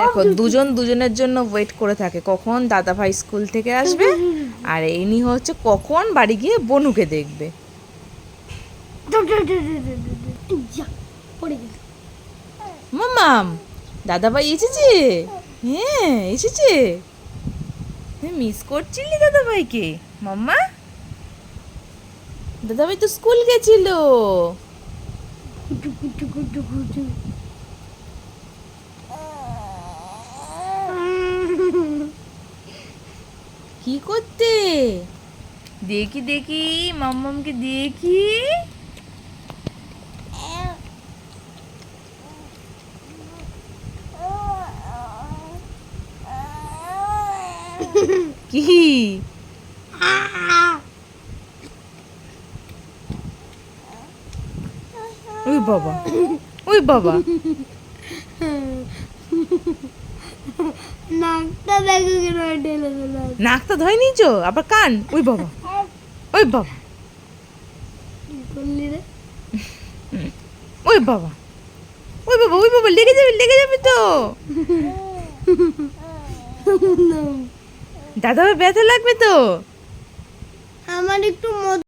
দেখো দুজন দুজনের জন্য ওয়েট করে থাকে। কখন দাদা ভাই স্কুল থেকে আসবে আর ইনি হচ্ছে কখন বাড়ি গিয়ে বনুকে দেখবে। মামাম দাদা ভাই এসেছে? হ্যাঁ এসেছে। মিস করছিলি দাদা ভাইকে মাম্মা? দাদা ভাই তো স্কুল গেছিল। কি করতে? দেখি দেখি মাম্মামকে দেখি। কি? ওই বাবা ওই বাবা। নাকটা ধয় নিয়েছো? আবার কান? ওই বাবা। ওই বাবা। ওই বাবা। ওই বাবা ওই বাবা লেগে যাবে লেগে যাবে তো। দাদা ব্যথা লাগবে তো?